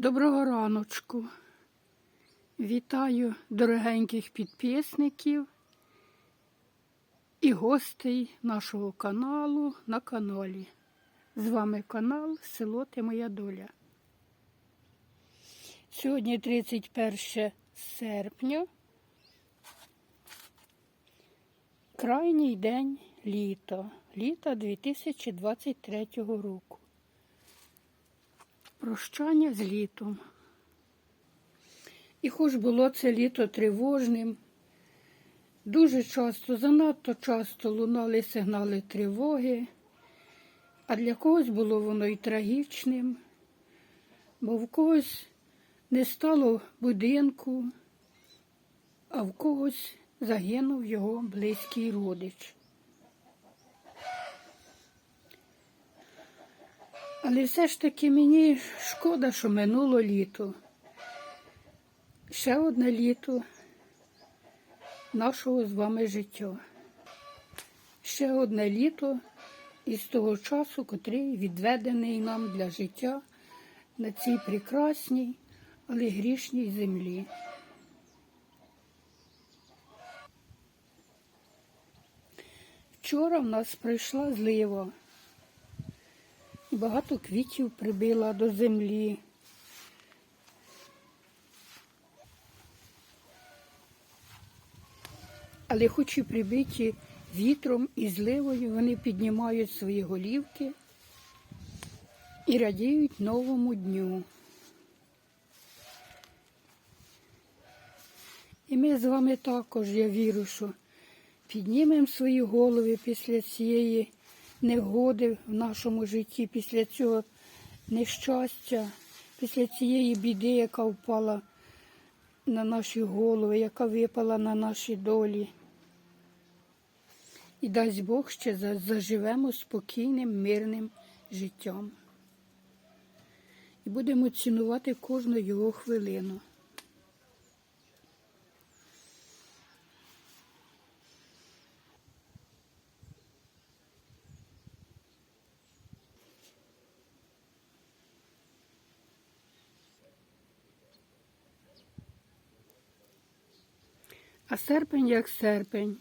Доброго раночку. Вітаю дорогеньких підписників і гостей нашого каналу на каналі. З вами канал Село Ти Моя Доля. Сьогодні 31 серпня. Крайній день літа. Літа 2023 року. Прощання з літом. І хоч було це літо тривожним, дуже часто, занадто часто лунали сигнали тривоги, а для когось було воно і трагічним, бо в когось не стало будинку, а в когось загинув його близький родич. Але все ж таки мені шкода, що минуло літо. Ще одне літо нашого з вами життя. Ще одне літо із того часу, котрий відведений нам для життя на цій прекрасній, але грішній землі. Вчора в нас прийшла злива. Багато квітів прибила до землі. Але хоч і прибиті вітром і зливою, вони піднімають свої голівки і радіють новому дню. І ми з вами також, я вірю, що піднімемо свої голови після цієї негоди в нашому житті, після цього нещастя, після цієї біди, яка впала на наші голови, яка випала на наші долі. І дасть Бог ще заживемо спокійним, мирним життям. І будемо цінувати кожну його хвилину. А серпень як серпень.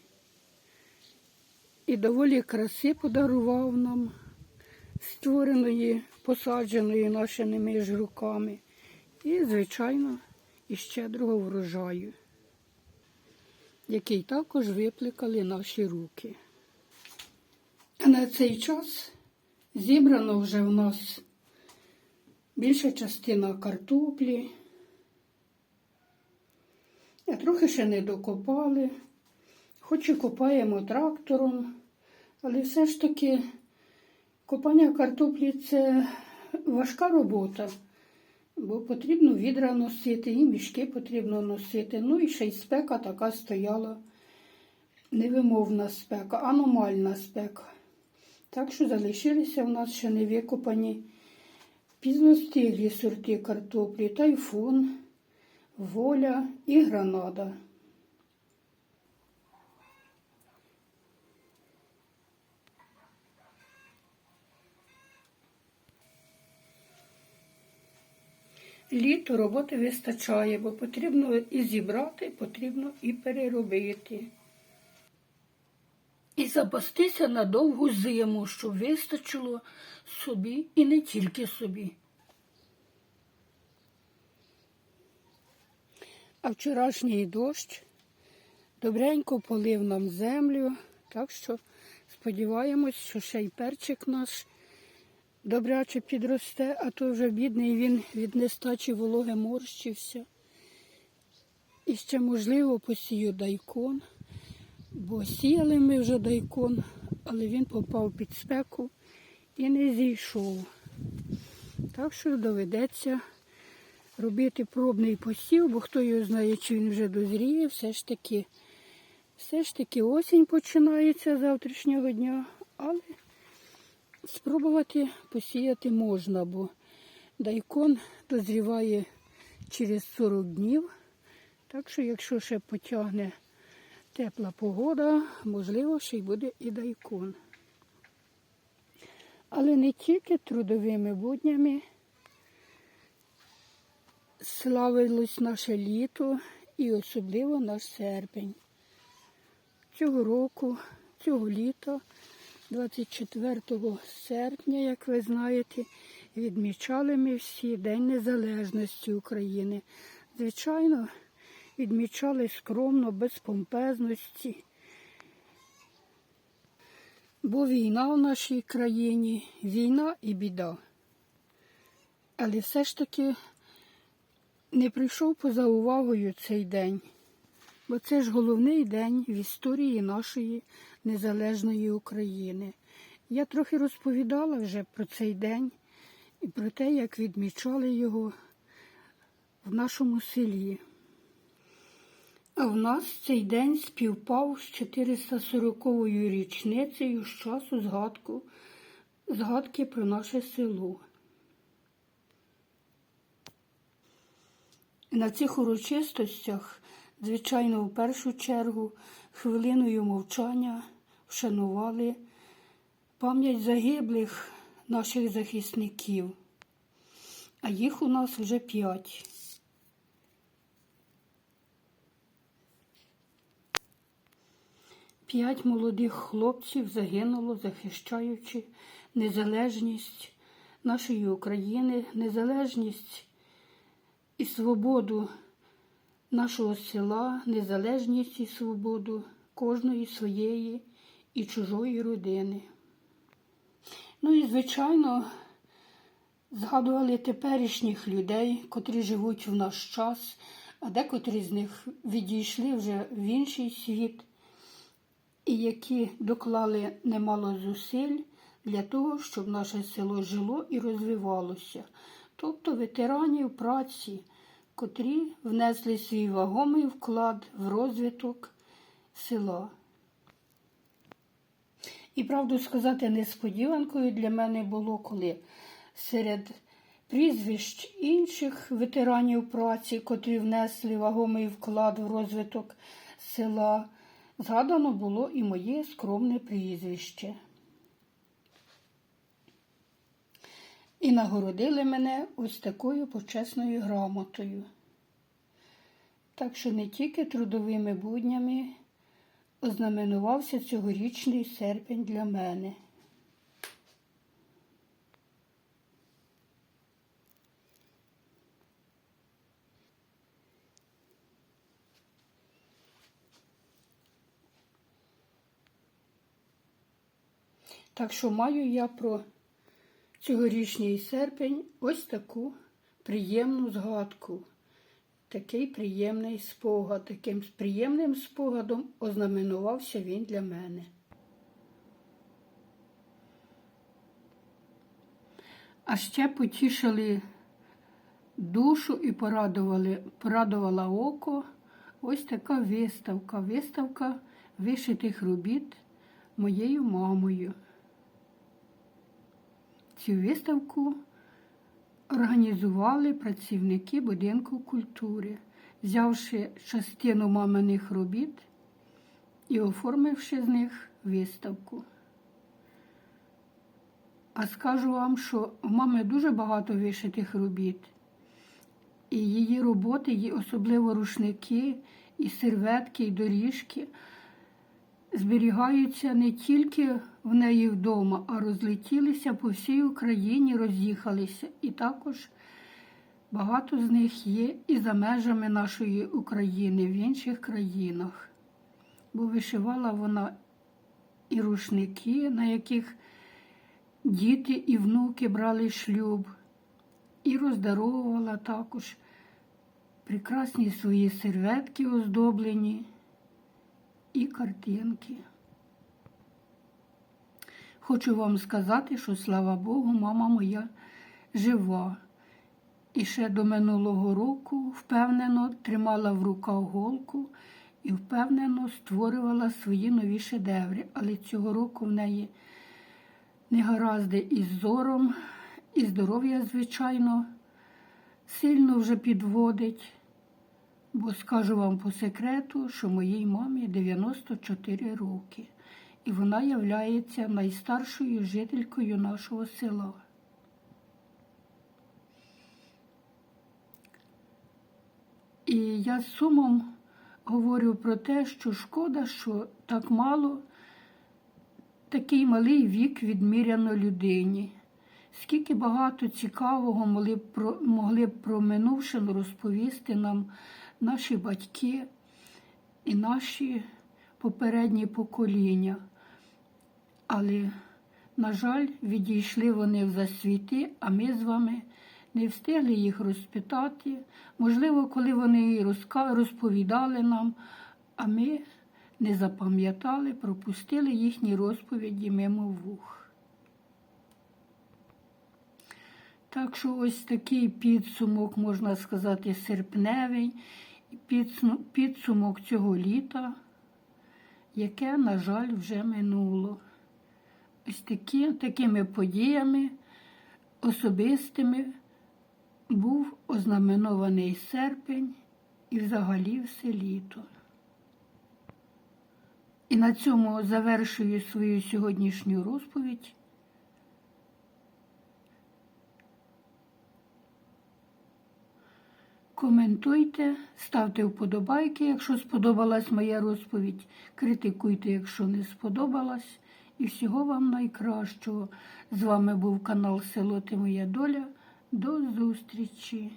І доволі краси подарував нам, створеної, посадженої нашими ж руками. І, звичайно, і щедрого врожаю, який також випликали наші руки. А на цей час зібрано вже в нас більша частина картоплі. Трохи ще не докопали, хоч і копаємо трактором, але все ж таки копання картоплі це важка робота, бо потрібно відра носити, і мішки потрібно носити. Ну і ще й спека така стояла, невимовна спека, аномальна спека. Так що залишилися в нас ще не викопані пізностиглі сорти картоплі, тайфун. Воля і гранада. Літо роботи вистачає, бо потрібно і зібрати, потрібно і переробити. І запастися на довгу зиму, щоб вистачило собі і не тільки собі. А вчорашній дощ добренько полив нам землю, так що сподіваємось, що ще й перчик наш добряче підросте, а то вже бідний він від нестачі вологи морщився. І ще, можливо, посію дайкон, бо сіяли ми вже дайкон, але він попав під спеку і не зійшов. Так що доведеться робити пробний посів, бо хто його знає, чи він вже дозріє, все ж таки, все ж таки осінь починається з завтрашнього дня, але спробувати посіяти можна, бо дайкон дозріває через 40 днів. Так що, якщо ще потягне тепла погода, можливо, ще й буде і дайкон. Але не тільки трудовими буднями славилось наше літо і особливо наш серпень. Цього року, цього літа, 24 серпня, як ви знаєте, відмічали ми всі День Незалежності України. Звичайно, відмічали скромно, без помпезності. Бо війна в нашій країні, війна і біда. Але все ж таки не прийшов поза увагою цей день, бо це ж головний день в історії нашої незалежної України. Я трохи розповідала вже про цей день і про те, як відмічали його в нашому селі. А в нас цей день співпав з 440-ю річницею з часу згадку, згадки про наше село. На цих урочистостях, звичайно, в першу чергу хвилиною мовчання вшанували пам'ять загиблих наших захисників, а їх у нас вже п'ять. П'ять молодих хлопців загинуло, захищаючи незалежність нашої України, незалежність і свободу нашого села, незалежність і свободу кожної своєї і чужої родини. Ну і, звичайно, згадували теперішніх людей, котрі живуть в наш час, а декотрі з них відійшли вже в інший світ, і які доклали немало зусиль для того, щоб наше село жило і розвивалося тобто ветеранів праці, котрі внесли свій вагомий вклад в розвиток села. І правду сказати, несподіванкою для мене було, коли серед прізвищ інших ветеранів праці, котрі внесли вагомий вклад в розвиток села, згадано було і моє скромне прізвище. І нагородили мене ось такою почесною грамотою. Так що не тільки трудовими буднями ознаменувався цьогорічний серпень для мене. Так що маю я про цьогорічний серпень ось таку приємну згадку, такий приємний спогад, таким приємним спогадом ознаменувався він для мене. А ще потішили душу і порадували, порадувала око ось така виставка, виставка вишитих робіт моєю мамою. Цю виставку організували працівники будинку культури, взявши частину маминих робіт і оформивши з них виставку. А скажу вам, що у мами дуже багато вишитих робіт, і її роботи, її особливо рушники, і серветки, і доріжки зберігаються не тільки в неї вдома, а розлетілися по всій Україні, роз'їхалися. І також багато з них є і за межами нашої України, в інших країнах. Бо вишивала вона і рушники, на яких діти і внуки брали шлюб, і роздаровувала також прекрасні свої серветки оздоблені і картинки. Хочу вам сказати, що, слава Богу, мама моя жива. І ще до минулого року впевнено тримала в руках голку і впевнено створювала свої нові шедеври. Але цього року в неї негаразди із зором, і здоров'я, звичайно, сильно вже підводить. Бо скажу вам по секрету, що моїй мамі 94 роки, і вона являється найстаршою жителькою нашого села. І я з сумом говорю про те, що шкода, що так мало, такий малий вік відміряно людині. Скільки багато цікавого могли б про, могли б про минувшину розповісти нам наші батьки і наші попередні покоління. Але, на жаль, відійшли вони в засвіти, а ми з вами не встигли їх розпитати. Можливо, коли вони розповідали нам, а ми не запам'ятали, пропустили їхні розповіді мимо вух. Так що ось такий підсумок, можна сказати, серпневий, підсумок цього літа, яке, на жаль, вже минуло. Ось такі, такими подіями особистими був ознаменований серпень і взагалі все літо. І на цьому завершую свою сьогоднішню розповідь. Коментуйте, ставте вподобайки, якщо сподобалась моя розповідь. Критикуйте, якщо не сподобалась. І всього вам найкращого. З вами був канал Село Ти Моя Доля. До зустрічі!